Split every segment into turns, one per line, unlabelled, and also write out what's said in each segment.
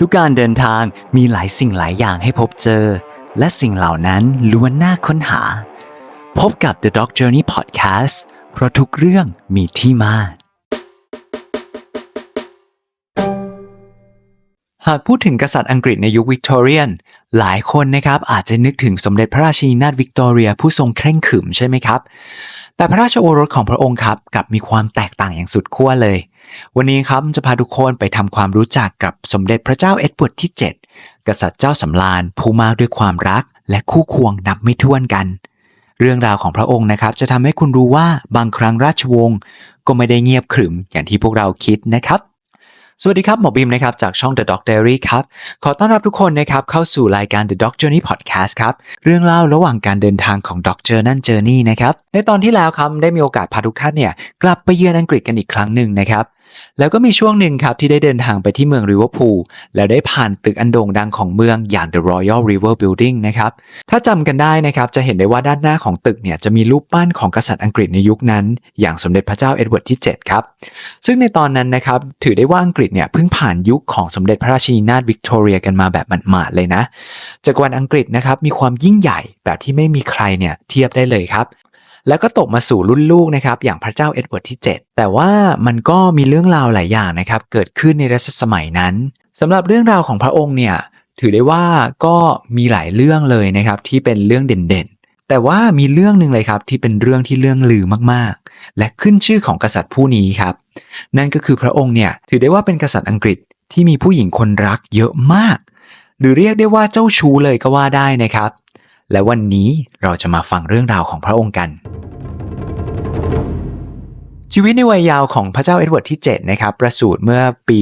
ทุกการเดินทางมีหลายสิ่งหลายอย่างให้พบเจอ และสิ่งเหล่านั้นล้วนน่าค้นหา พบกับ The Dog Journey Podcast เพราะทุกเรื่องมีที่มา หากพูดถึงกษัตริย์อังกฤษในยุควิกตอเรียน หลายคนนะครับอาจจะนึกถึงสมเด็จพระราชินีนาถวิกตอเรียผู้ทรงเคร่งขรึมใช่ไหมครับ แต่พระราชโอรสของพระองค์ครับกลับมีความแตกต่างอย่างสุดขั้วเลย วันนี้ครับจะพาทุกคนไปทำความรู้จักกับสมเด็จพระเจ้าเอ็ดเวิร์ดที่ 7 กษัตริย์เจ้าสำราญผู้มากด้วยความรัก และคู่ควงนับไม่ถ้วนกัน เรื่องราวของพระองค์นะครับ จะทำให้คุณรู้ว่าบางครั้งราชวงศ์ก็ไม่ได้เงียบขรึมอย่างที่พวกเราคิดนะครับ สวัสดีครับ หมอบิมนะครับจากช่อง The Doc Diary ครับ ขอต้อนรับทุกคนนะครับเข้าสู่รายการ The Doc Journey Podcast ครับ เรื่องเล่าระหว่างการเดินทางของ Doc Journey Journey นะครับ ในตอนที่แล้วครับได้มีโอกาสพาทุกท่านเนี่ยกลับไปเยือนอังกฤษกันอีกครั้งหนึ่งนะครับ แล้วก็มีช่วงหนึ่งครับที่ได้เดินทางไปที่เมืองริเวอร์พูลแล้วได้ผ่านตึกอันโด่งดังของเมืองอย่าง The Royal River Building นะครับ ถ้าจำกันได้นะครับจะเห็นได้ว่าด้านหน้าของตึกเนี่ยจะมีรูปปั้นของกษัตริย์อังกฤษในยุคนั้น อย่างสมเด็จพระเจ้าเอ็ดเวิร์ดที่ 7 ครับ ซึ่งในตอนนั้นนะครับถือได้ว่าอังกฤษเนี่ยเพิ่งผ่านยุคของสมเด็จพระราชินีนาถวิกตอเรียกันมาแบบหมาดๆเลยนะจักรวรรดิอังกฤษนะครับมีความยิ่งใหญ่แบบที่ไม่มีใครเนี่ยเทียบได้เลยครับแล้วก็ตกมาสู่รุ่นลูกนะครับอย่างพระเจ้าเอ็ดเวิร์ดที่ 7 แต่ว่ามันก็มีเรื่องราวหลายอย่างนะครับเกิดขึ้นในรัชสมัยนั้นสำหรับเรื่องราวของพระองค์เนี่ยถือได้ว่าก็มีหลายเรื่องเลยนะครับที่เป็นเรื่องเด่นๆ แต่ว่ามีเรื่องหนึ่งเลยครับที่เป็นเรื่องที่เรื่องลือมากๆ และขึ้นชื่อของกษัตริย์ผู้นี้ครับ นั่นก็คือพระองค์เนี่ยถือได้ว่าเป็นกษัตริย์อังกฤษที่มีผู้หญิงคนรักเยอะมาก หรือเรียกได้ว่าเจ้าชู้เลยก็ว่าได้นะครับ และวันนี้เราจะมาฟังเรื่องราวของพระองค์กัน ชีวิตในวัยยาวของพระเจ้าเอ็ดเวิร์ดที่ 7 นะครับ ประสูติเมื่อปี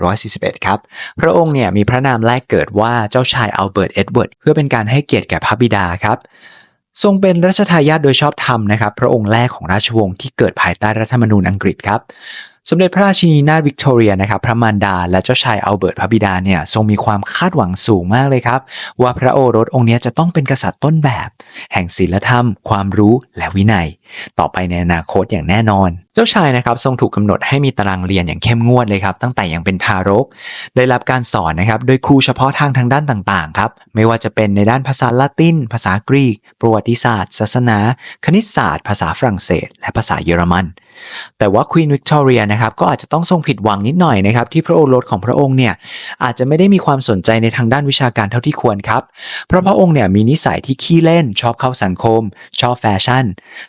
1841 ครับ พระองค์เนี่ยมีพระนามแรกเกิดว่าเจ้าชายอัลเบิร์ตเอ็ดเวิร์ดเพื่อเป็นการให้เกียรติแก่พระบิดาครับ ทรงเป็นรัชทายาทโดยชอบธรรมนะครับ พระองค์แรกของราชวงศ์ที่เกิดภายใต้รัฐธรรมนูญอังกฤษครับ สมเด็จพระราชินีนาถวิกตอเรียนะครับพระมารดา และเจ้าชายอัลเบิร์ตพระบิดาเนี่ยทรงมีความคาดหวังสูงมากเลยครับ ว่าพระโอรสองค์นี้จะต้องเป็นกษัตริย์ต้นแบบ แห่งศีลธรรม ความรู้และวินัย ต่อไปในอนาคตอย่างแน่นอน เจ้าชายนะครับทรงถูกกำหนดให้มีตารางเรียนอย่างเข้มงวดเลยครับ ตั้งแต่ยังเป็นทารก ได้รับการสอนนะครับโดยครูเฉพาะทางทางด้านต่างๆครับไม่ว่าจะเป็นในด้านภาษาละติน ภาษากรีก ประวัติศาสตร์ ศาสนา คณิตศาสตร์ ภาษาฝรั่งเศส และภาษาเยอรมัน แต่ว่าควีนวิกตอเรียนะครับก็อาจจะต้องทรงผิดหวังนิดหน่อยนะครับที่พระโอรสของพระองค์เนี่ยอาจจะไม่ได้มีความสนใจในทางด้านวิชาการเท่าที่ควรครับ เพราะพระองค์เนี่ยมีนิสัยที่ขี้เล่น ชอบเข้าสังคม ชอบแฟชั่น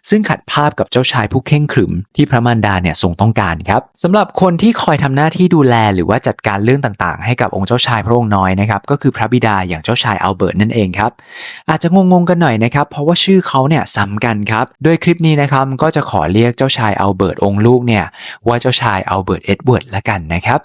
ซึ่งขัดภาพกับเจ้าชายผู้เข่งขรึมที่พระมารดาเนี่ยทรงต้องการครับสำหรับคนที่คอยทำหน้าที่ดูแลหรือว่าจัดการเรื่องต่างๆ ให้กับองค์เจ้าชายพระองค์น้อยนะครับก็คือพระบิดาอย่างเจ้าชายอัลเบิร์ตนั่นเองครับอาจจะงงๆกันหน่อยนะครับเพราะว่าชื่อเขาเนี่ยซ้ำกันครับโดยคลิปนี้นะครับก็จะขอเรียกเจ้าชายอัลเบิร์ตองค์ลูกเนี่ยว่าเจ้าชายอัลเบิร์ตเอ็ดเวิร์ดละกันนะครับ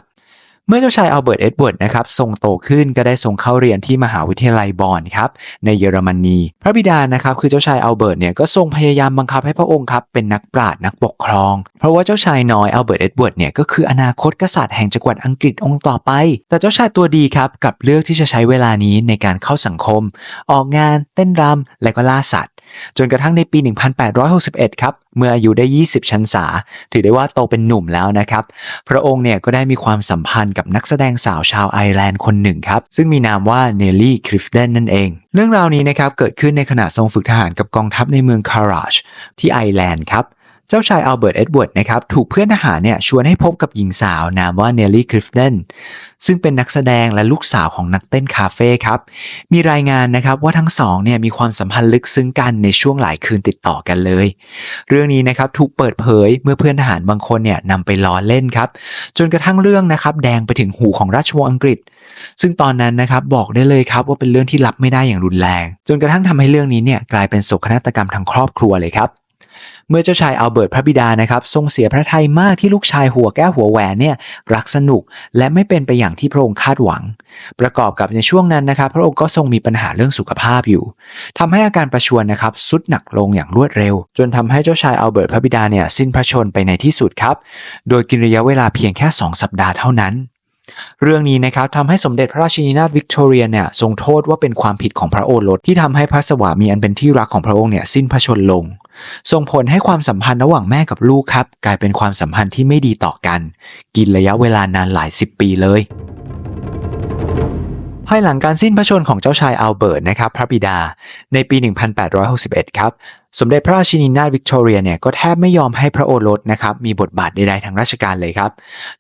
เมื่อเจ้าชายอัลเบิร์ตเอ็ดเวิร์ดนะครับทรงโตขึ้นก็ได้ทรงเข้าเรียนที่มหาวิทยาลัยบอนครับในเยอรมนี พระบิดานะครับคือเจ้าชายอัลเบิร์ตเนี่ยก็ทรงพยายามบังคับให้พระองค์ครับเป็นนักปราชญ์นักปกครอง เพราะว่าเจ้าชายน้อยอัลเบิร์ตเอ็ดเวิร์ดเนี่ยก็คืออนาคตกษัตริย์แห่งจักรวรรดิอังกฤษองค์ต่อไป แต่เจ้าชายตัวดีครับกลับเลือกที่จะใช้เวลานี้ในการเข้าสังคม ออกงานเต้นรำและก็ล่าสัตว์ จนกระทั่งในปี 1861 ครับ เมื่ออายุได้ 20 ชันษา ถือได้ว่าโตเป็นหนุ่มแล้วนะครับ พระองค์เนี่ยก็ได้มีความสัมพันธ์กับนักแสดงสาวชาวไอร์แลนด์คนหนึ่งครับ ซึ่งมีนามว่าเนลลี่คริฟเดนนั่นเอง เรื่องราวนี้นะครับเกิดขึ้นในขณะทรงฝึกทหารกับกองทัพในเมืองคาราชที่ไอร์แลนด์ครับ เจ้าชายอัลเบิร์ตเอ็ดเวิร์ดนะครับถูกเพื่อนทหารเนี่ยชวนให้พบกับหญิงสาวนามว่าเนลลี่คริฟเดนซึ่งเป็นนักแสดงและลูกสาวของนักเต้นคาเฟ่ครับมีรายงานนะครับว่าทั้งสองเนี่ยมีความสัมพันธ์ลึกซึ้งกันในช่วงหลายคืนติดต่อกันเลย เรื่องนี้นะครับถูกเปิดเผยเมื่อเพื่อนทหารบางคนเนี่ยนำไปล้อเล่นครับจนกระทั่งเรื่องนะครับแดงไปถึงหูของราชวงศ์อังกฤษ ซึ่งตอนนั้นนะครับบอกได้เลยครับว่าเป็นเรื่องที่รับไม่ได้อย่างรุนแรง จนกระทั่งทำให้เรื่องนี้เนี่ยกลายเป็นโศกนาฏกรรมทางครอบครัวเลยครับ เมื่อเจ้าชายอัลเบิร์ตพระบิดานะครับทรงเสียพระทัยมากที่ลูกชายหัวแก้วหัวแหวนเนี่ยรักสนุกและไม่เป็นไปอย่างที่พระองค์คาดหวัง ประกอบกับในช่วงนั้นนะครับ พระองค์ก็ทรงมีปัญหาเรื่องสุขภาพอยู่ทำให้อาการประชวรนะครับสุดหนักลงอย่างรวดเร็ว จนทำให้เจ้าชายอัลเบิร์ตพระบิดาเนี่ยสิ้นพระชนไปในที่สุดครับ โดยกินระยะเวลาเพียงแค่ 2 สัปดาห์เท่านั้น เรื่องนี้นะครับทำให้สมเด็จพระราชินีนาถวิกตอเรียเนี่ยทรงโทษว่าเป็นความผิดของพระโอรสที่ทำให้พระสวามีอันเป็นที่รักของพระองค์เนี่ยสิ้นพระชนลง ส่งผลให้ความสัมพันธ์ระหว่างแม่กับลูกครับ กลายเป็นความสัมพันธ์ที่ไม่ดีต่อกัน กินระยะเวลานานหลายสิบปีเลยภายหลังการสิ้นพระชนของเจ้าชายอัลเบิร์ตนะครับพระบิดาในปี 1861 ครับ สมเด็จพระราชินีนาถวิกตอเรียเนี่ยก็แทบไม่ยอมให้พระโอรสนะครับมีบทบาทใดๆทางราชการเลยครับ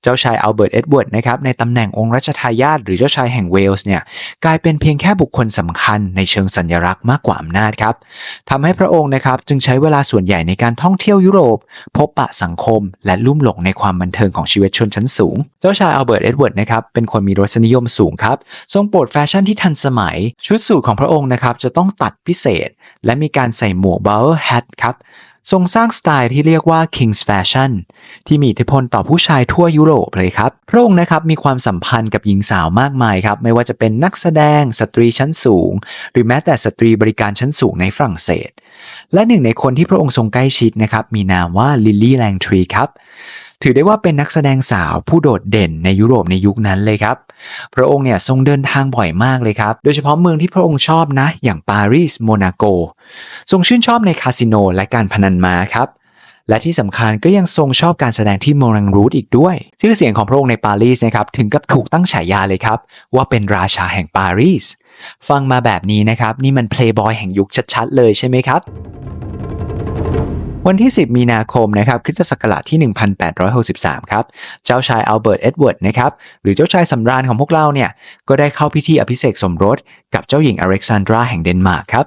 เจ้าชายอัลเบิร์ตเอ็ดเวิร์ดนะครับในตำแหน่งองค์รัชทายาทหรือเจ้าชายแห่งเวลส์เนี่ยกลายเป็นเพียงแค่บุคคลสำคัญในเชิงสัญลักษณ์มากกว่าอำนาจครับทำให้พระองค์นะครับจึงใช้เวลาส่วนใหญ่ในการท่องเที่ยวยุโรป พบปะสังคม และลุ่มหลงในความบันเทิงของชีวิตชนชั้นสูง เจ้าชายอัลเบิร์ตเอ็ดเวิร์ดนะครับเป็นคนมีรสนิยมสูงครับทรงโปรดแฟชั่นที่ทันสมัย ชุดสูทของพระองค์นะครับจะต้องตัดพิเศษ และมีการใส่หมวก Flower hat ครับ ทรงสร้างสไตล์ที่เรียกว่า King's Fashion ที่มีอิทธิพลต่อผู้ชายทั่วยุโรปเลยครับ พระองค์นะครับมีความสัมพันธ์กับหญิงสาวมากมายครับ ไม่ว่าจะเป็นนักแสดงสตรีชั้นสูง หรือแม้แต่สตรีบริการชั้นสูงในฝรั่งเศส และหนึ่งในคนที่พระองค์ทรงใกล้ชิดนะครับมีนามว่าลิลลี่แลงทรีครับ ถือได้ว่าเป็นนักแสดงสาวผู้โดดเด่นในยุโรปในยุคนั้นเลยครับ พระองค์เนี่ยทรงเดินทางบ่อยมากเลยครับ โดยเฉพาะเมืองที่พระองค์ชอบนะ อย่างปารีส โมนาโก ทรงชื่นชอบในคาสิโนและการพนันม้าครับและที่สำคัญก็ยังทรงชอบการแสดงที่โมรังรูทอีกด้วย ชื่อเสียงของพระองค์ในปารีสนะครับถึงกับถูกตั้งฉายาเลยครับ ว่าเป็นราชาแห่งปารีส ฟังมาแบบนี้นะครับ นี่มันเพลย์บอยแห่งยุคชัดๆ เลยใช่ไหมครับ วันที่ 10 มีนาคมนะครับคริสตศักราชที่ 1863 ครับ เจ้าชายอัลเบิร์ตเอ็ดเวิร์ดนะครับหรือเจ้าชายสำราญของพวกเราเนี่ยก็ได้เข้าพิธีอภิเษกสมรสกับเจ้าหญิงอเล็กซานดราแห่งเดนมาร์กครับ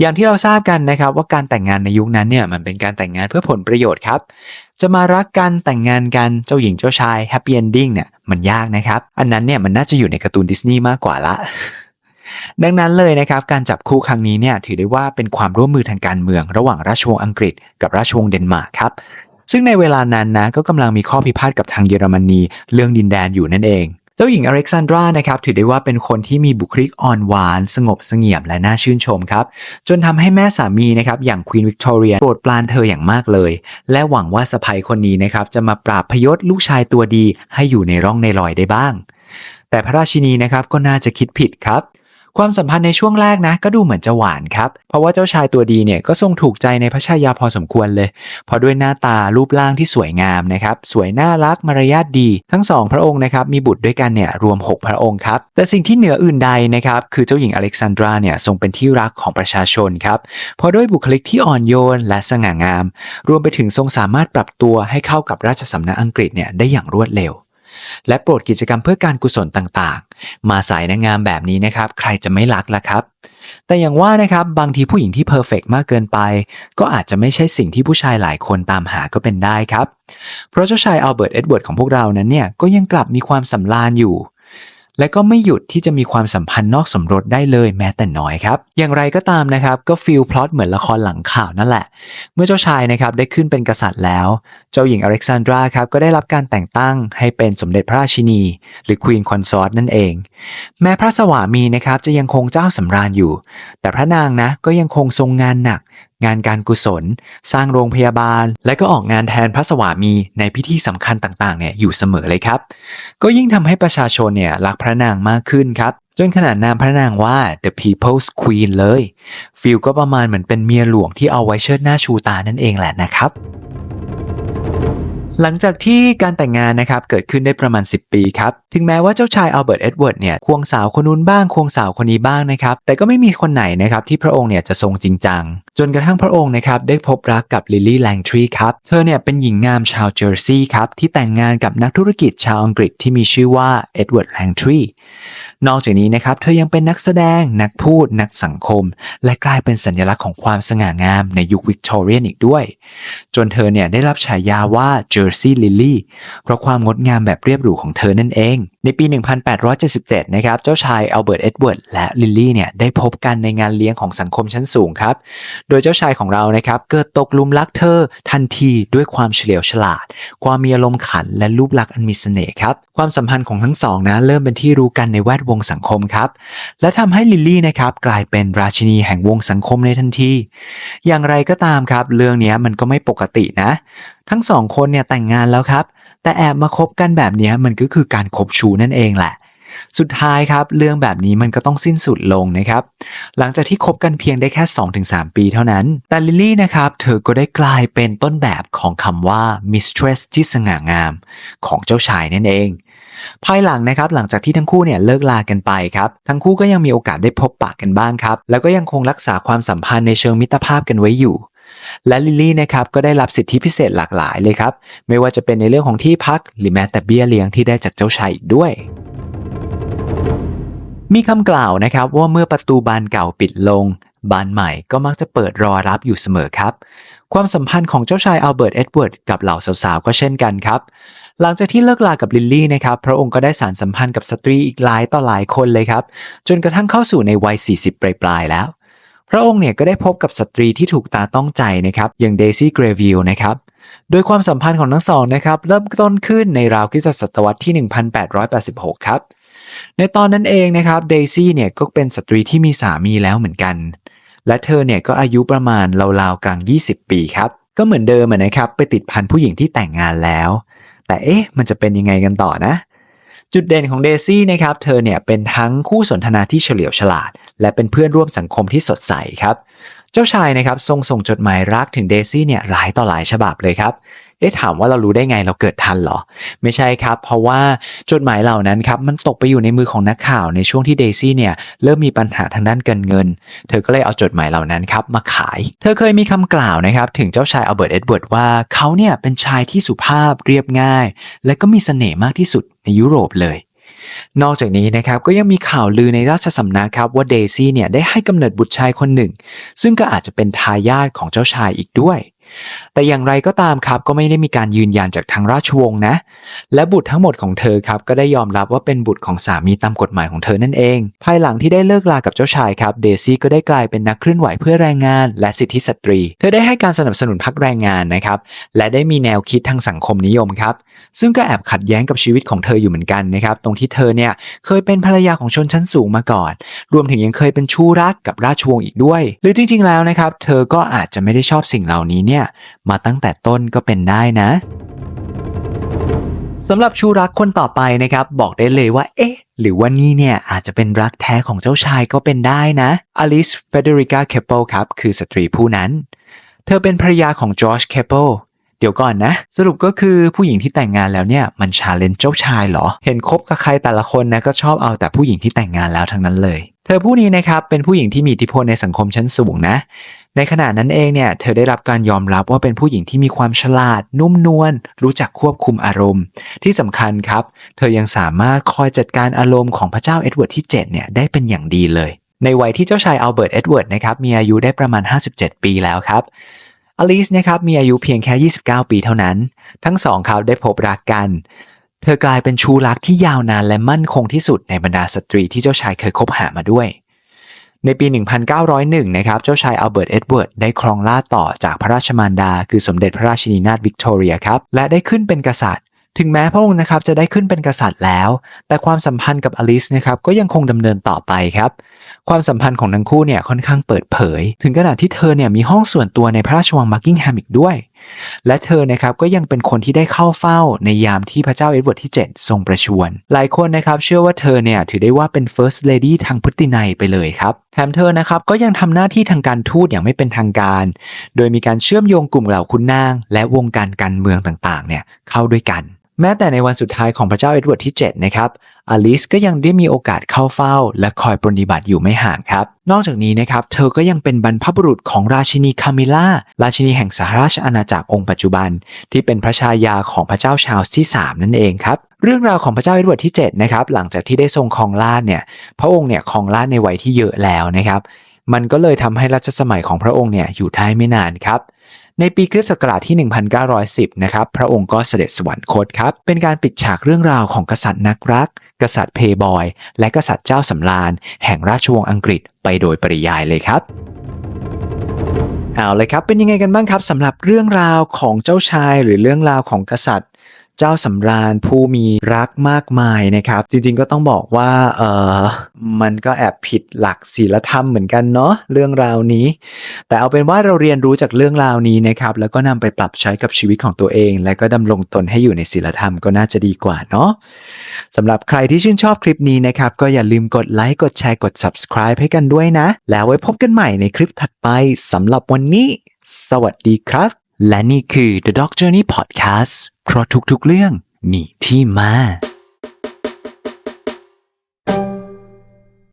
อย่างที่เราทราบกันนะครับว่าการแต่งงานในยุคนั้นเนี่ยมันเป็นการแต่งงานเพื่อผลประโยชน์ครับจะมารักกันแต่งงานกันเจ้าหญิงเจ้าชายแฮปปี้เอนดิ้งเนี่ยมันยากนะครับ อันนั้นเนี่ยมันน่าจะอยู่ในการ์ตูนดิสนีย์มากกว่าละ ดังนั้นเลยนะครับการจับคู่ครั้งนี้เนี่ยถือได้ว่าเป็นความร่วมมือทางการเมือง ระหว่างราชวงศ์อังกฤษ กับราชวงศ์เดนมาร์กครับซึ่งในเวลานั้นนะก็กำลังมีข้อพิพาทกับทางเยอรมนีเรื่องดินแดนอยู่นั่นเองเจ้าหญิงอเล็กซานดรานะครับถือได้ว่าเป็นคนที่มีบุคลิกอ่อนหวาน สงบเสงี่ยมและน่าชื่นชมครับ จนทำให้แม่สามีนะครับอย่างควีนวิกตอเรียโปรดปรานเธออย่างมากเลย และหวังว่าสะใภ้คนนี้นะครับจะมาปราบพยศลูกชายตัวดีให้อยู่ในร่องในรอยได้บ้าง แต่พระราชินีนะครับก็น่าจะคิดผิดครับ ความสัมพันธ์ในช่วงแรกนะ ก็ดูเหมือนจะหวานครับ เพราะว่าเจ้าชายตัวดีเนี่ยก็ทรงถูกใจในพระชายาพอสมควรเลย เพราะด้วยหน้าตารูปร่างที่สวยงามนะครับ สวยน่ารักมารยาทดี ทั้งสองพระองค์นะครับมีบุตรด้วยกันเนี่ยรวม 6 พระองค์ครับ แต่สิ่งที่เหนืออื่นใดนะครับคือเจ้าหญิงอเล็กซานดราเนี่ยทรงเป็นที่รักของประชาชนครับ เพราะด้วยบุคลิกที่อ่อนโยนและสง่างาม รวมไปถึงทรงสามารถปรับตัวให้เข้ากับราชสำนักอังกฤษเนี่ยได้อย่างรวดเร็ว และโปรดกิจกรรมเพื่อการกุศลต่างๆ มาสายนางงามแบบนี้นะครับ ใครจะไม่รักล่ะครับ แต่อย่างว่านะครับบางทีผู้หญิงที่เพอร์เฟกมากเกินไป ก็อาจจะไม่ใช่สิ่งที่ผู้ชายหลายคนตามหาก็เป็นได้ครับ เพราะเจ้าชายอัลเบิร์ตเอ็ดเวิร์ดของพวกเรานั้นเนี่ยก็ยังกลับมีความสำราญอยู่ และก็ไม่หยุดที่จะมีความสัมพันธ์นอกสมรสได้เลยแม้แต่น้อยครับ อย่างไรก็ตามนะครับก็ฟีลพล็อตเหมือนละครหลังข่าวนั่นแหละ เมื่อเจ้าชายนะครับได้ขึ้นเป็นกษัตริย์แล้ว เจ้าหญิงอเล็กซานดราครับก็ได้รับการแต่งตั้งให้เป็นสมเด็จพระราชินี หรือควีนคอนซอร์ตนั่นเอง แม้พระสวามีนะครับจะยังคงเจ้าสำราญอยู่ แต่พระนางนะก็ยังคงทรงงานหนัก งานการกุศล สร้างโรงพยาบาล และก็ออกงานแทนพระสวามีในพิธีสำคัญต่างๆเนี่ยอยู่เสมอเลยครับ ก็ยิ่งทำให้ประชาชนเนี่ยรักพระนางมากขึ้นครับจนขนาดนามพระนางว่า the people's queen เลยฟิลก็ประมาณเหมือนเป็นเมียหลวงที่เอาไว้เชิดหน้าชูตานั่นเองแหละนะครับ หลังจากที่การแต่งงานนะครับเกิดขึ้นได้ประมาณ 10 ปีครับ ถึงแม้ว่าเจ้าชายอัลเบิร์ตเอ็ดเวิร์ดเนี่ยควงสาวคนนู้นบ้างควงสาวคนนี้บ้างนะครับ แต่ก็ไม่มีคนไหนนะครับที่พระองค์เนี่ยจะทรงจริงจัง จนกระทั่งพระองค์นะครับได้พบรักกับลิลลี่แลงทรีครับ เธอเนี่ยเป็นหญิงงามชาวเจอร์ซีย์ครับที่แต่งงานกับนักธุรกิจชาวอังกฤษที่มีชื่อว่าเอ็ดเวิร์ดแลงทรีนอกจากนี้นะครับเธอยังเป็นนักแสดง นักพูด นักสังคม และกลายเป็นสัญลักษณ์ของความสง่างามในยุควิกตอเรียนอีกด้วย จนเธอเนี่ยได้รับฉายาว่า Jersey Lily เพราะความงดงามแบบเรียบหรูของเธอนั่นเอง ในปี 1877 นะครับ เจ้าชายอัลเบิร์ตเอ็ดเวิร์ดและลิลลี่เนี่ยได้พบกันในงานเลี้ยงของสังคมชั้นสูงครับ โดยเจ้าชายของเรานะครับเกิดตกหลุมรักเธอทันทีด้วยความเฉลียวฉลาด ความมีอารมณ์ขันและรูปลักษณ์อันมีเสน่ห์ครับ ความสัมพันธ์ของทั้งสองนะเริ่มเป็นที่รู้กันในแวดวงสังคมครับ และทำให้ลิลลี่นะครับกลายเป็นราชินีแห่งวงสังคมในทันที อย่างไรก็ตามครับ เรื่องนี้มันก็ไม่ปกตินะ ทั้งสองคนเนี่ยแต่งงานแล้วครับ แต่แอบมาคบกันแบบนี้มันก็คือการคบชูนั่นเองแหละ สุดท้ายครับ เรื่องแบบนี้มันก็ต้องสิ้นสุดลงนะครับ หลังจากที่คบกันเพียงได้แค่ 2-3 ปีเท่านั้น แต่ลิลลี่นะครับ เธอก็ได้กลายเป็นต้นแบบของคำว่า mistress ที่สง่างามของเจ้าชายนั่นเองภายหลังนะครับหลังจากที่ทั้งคู่เนี่ยเลิกลากันไปครับทั้งคู่ก็ยังมีโอกาสได้พบปะกันบ้างครับ แล้วก็ยังคงรักษาความสัมพันธ์ในเชิงมิตรภาพกันไว้อยู่ และลิลลี่นะครับก็ได้รับสิทธิพิเศษหลากหลายเลยครับ ไม่ว่าจะเป็นในเรื่องของที่พัก หรือแม้แต่เบี้ยเลี้ยงที่ได้จากเจ้าชายอีกด้วยมีคำกล่าวนะครับว่าเมื่อประตูบานเก่าปิดลง บานใหม่ก็มักจะเปิดรอรับอยู่เสมอครับ ความสัมพันธ์ของเจ้าชายอัลเบิร์ตเอ็ดเวิร์ดกับเหล่าสาวๆ ก็เช่นกันครับ หลังจากที่เลิกลากับลิลลี่นะครับ พระองค์ก็ได้สารสัมพันธ์กับสตรีอีกหลายต่อหลายคนเลยครับ จนกระทั่งเข้าสู่ในวัย 40 ปลายๆแล้ว พระองค์เนี่ยก็ได้พบกับสตรีที่ถูกตาต้องใจนะครับอย่างเดซี่เกรวิลนะครับโดยความสัมพันธ์ของทั้งสองนะครับเริ่มต้นขึ้นในราวคริสตศตวรรษที่ 1886 ครับ ในตอนนั้นเองนะครับเดซี่เนี่ยก็เป็นสตรีที่มีสามีแล้วเหมือนกัน และเธอเนี่ยก็อายุประมาณราวๆกลาง 20 ปีครับ ก็เหมือนเดิมอะนะครับไปติดพันผู้หญิงที่แต่งงานแล้ว แต่เอ๊ะมันจะเป็นยังไงกันต่อนะ จุดเด่นของเดซี่นะครับ เธอเนี่ยเป็นทั้งคู่สนทนาที่เฉลียวฉลาด และเป็นเพื่อนร่วมสังคมที่สดใสครับ เจ้าชายนะครับทรงส่งจดหมายรักถึงเดซี่เนี่ยหลายต่อหลายฉบับเลยครับ เอ๊ะถามว่าเรารู้ได้ไงเราเกิดทันเหรอ ไม่ใช่ครับ เพราะว่าจดหมายเหล่านั้นครับมันตกไปอยู่ในมือของนักข่าวในช่วงที่เดซี่เนี่ยเริ่มมีปัญหาทางด้านการเงิน เธอก็เลยเอาจดหมายเหล่านั้นครับมาขาย เธอเคยมีคำกล่าวนะครับถึงเจ้าชายอัลเบิร์ตเอ็ดเวิร์ดว่าเขาเนี่ยเป็นชายที่สุภาพเรียบง่าย และก็มีเสน่ห์มากที่สุดในยุโรปเลยนอกจากนี้นะครับก็ยังมีข่าวลือในราชสำนักครับว่าเดซี่เนี่ยได้ให้กำเนิดบุตรชายคนหนึ่ง ซึ่งก็อาจจะเป็นทายาทของเจ้าชายอีกด้วย แต่อย่างไรก็ตามครับก็ไม่ได้มีการยืนยันจากทางราชวงศ์นะ และบุตรทั้งหมดของเธอครับก็ได้ยอมรับว่าเป็นบุตรของสามีตามกฎหมายของเธอนั่นเอง ภายหลังที่ได้เลิกลากับเจ้าชายครับเดซี่ก็ได้กลายเป็นนักเคลื่อนไหวเพื่อแรงงาน และสิทธิสตรี เธอได้ให้การสนับสนุนพรรคแรงงานนะครับและได้มีแนวคิดทางสังคมนิยมครับซึ่งก็แอบขัดแย้งกับชีวิตของเธออยู่เหมือนกันนะครับตรงที่เธอเนี่ยเคยเป็นภรรยาของชนชั้นสูงมาก่อน รวมถึงยังเคยเป็นชู้รักกับราชวงศ์อีกด้วย หรือจริง ๆ แล้วนะครับเธอก็อาจจะไม่ได้ชอบสิ่งเหล่านี้เนี่ยมาตั้งแต่ต้นก็เป็นได้นะสำหรับชูรักคนต่อไปนะครับ บอกได้เลยว่า เอ๊ะ หรือว่านี่เนี่ย อาจจะเป็นรักแท้ของเจ้าชายก็เป็นได้นะอลิสเฟเดริกาเคปเปิลครับ คือสตรีผู้นั้น เธอเป็นภรรยาของจอร์จเคปเปิลเดี๋ยวก่อนนะ สรุปก็คือผู้หญิงที่แต่งงานแล้วเนี่ย มันชาเลนเจ้าชายเหรอ เห็นคบกับใครแต่ละคนนะก็ชอบเอาแต่ผู้หญิงที่แต่งงานแล้วทั้งนั้นเลย ธอผู้นี้นะครับเป็นผู้หญิงที่มีอิทธิพลในสังคมชั้นสูงนะ ในขณะนั้นเองเนี่ยเธอได้รับการยอมรับว่าเป็นผู้หญิงที่มีความฉลาด นุ่มนวลรู้จักควบคุมอารมณ์ ที่สำคัญครับ เธอยังสามารถคอยจัดการอารมณ์ของพระเจ้าเอ็ดเวิร์ดที่7เนี่ยได้เป็นอย่างดีเลย ในวัยที่เจ้าชายอัลเบิร์ตเอ็ดเวิร์ดนะครับมีอายุได้ประมาณ 57 ปีแล้วครับอลิสนะครับมีอายุเพียงแค่ 29 ปีเท่านั้น ทั้งสองเขาได้พบรักกัน เธอกลายเป็นชูรักที่ยาวนานและมั่นคงที่สุดในบรรดาสตรีที่เจ้าชายเคยคบหามาด้วย ในปี 1901 นะครับ เจ้าชายอัลเบิร์ตเอ็ดเวิร์ดได้ครองราชย์ต่อจากพระราชมารดา คือสมเด็จพระราชินีนาถวิกตอเรียครับ และได้ขึ้นเป็นกษัตริย์ ถึงแม้พระองค์นะครับจะได้ขึ้นเป็นกษัตริย์แล้ว แต่ความสัมพันธ์กับอลิสนะครับก็ยังคงดำเนินต่อไปครับ ความสัมพันธ์ของทั้งคู่เนี่ยค่อนข้างเปิดเผย ถึงขนาดที่เธอเนี่ยมีห้องส่วนตัวในพระราชวังบักกิงแฮมอีกด้วย และเธอนะครับก็ยังเป็นคนที่ได้เข้าเฝ้าในยามที่พระเจ้าเอ็ดเวิร์ดที่ 7 ทรงประชวร หลายคนนะครับเชื่อว่าเธอเนี่ยถือได้ว่าเป็น first lady ทางพฤตินัยไปเลยครับ แถมเธอนะครับก็ยังทำหน้าที่ทางการทูตอย่างไม่เป็นทางการ โดยมีการเชื่อมโยงกลุ่มเหล่าคุณนาง และวงการการเมืองต่างๆเนี่ยเข้าด้วยกัน แม้แต่ในวันสุดท้ายของพระเจ้าเอ็ดเวิร์ดที่ 7 นะครับอลิสก็ยังได้มีโอกาสเข้าเฝ้า และคอยปรนิบัติอยู่ไม่ห่างครับ นอกจากนี้นะครับ เธอก็ยังเป็นบรรพบุรุษของราชินีคามิล่า ราชินีแห่งสหราชอาณาจักรองค์ปัจจุบัน ที่เป็นพระชายาของพระเจ้าชาร์ลส์ที่ 3 นั่นเองครับ เรื่องราวของพระเจ้าเอ็ดเวิร์ดที่ 7 นะครับ หลังจากที่ได้ทรงครองราชเนี่ย พระองค์เนี่ยครองราชในวัยที่เยอะแล้วนะครับ มันก็เลยทำให้รัชสมัยของพระองค์เนี่ยอยู่ได้ไม่นานครับ ในปีคริสต์ศักราชที่ 1910 นะครับ พระองค์ก็เสด็จสวรรคตครับ เป็นการปิดฉากเรื่องราวของกษัตริย์นักรัก กษัตริย์เพย์บอย และกษัตริย์เจ้าสำราญ แห่งราชวงศ์อังกฤษไปโดยปริยายเลยครับเอาเลยครับ เป็นยังไงกันบ้างครับสำหรับเรื่องราวของเจ้าชายหรือเรื่องราวของกษัตริย์ เจ้าสำราญผู้มีรักมากมายนะครับ จริงๆก็ต้องบอกว่าเออมันก็แอบผิดหลักศีลธรรมเหมือนกันเนาะเรื่องราวนี้ แต่เอาเป็นว่าเราเรียนรู้จากเรื่องราวนี้นะครับ แล้วก็นำไปปรับใช้กับชีวิตของตัวเอง และก็ดำรงตนให้อยู่ในศีลธรรมก็น่าจะดีกว่าเนาะสำหรับใครที่ชื่นชอบคลิปนี้นะครับก็อย่าลืมกดไลค์กดแชร์กด subscribe ให้กันด้วยนะ แล้วไว้พบกันใหม่ในคลิปถัดไปสำหรับวันนี้ สวัสดีครับ และนี่คือ The Dog Journey Podcast เพราะทุกๆเรื่องมีที่มา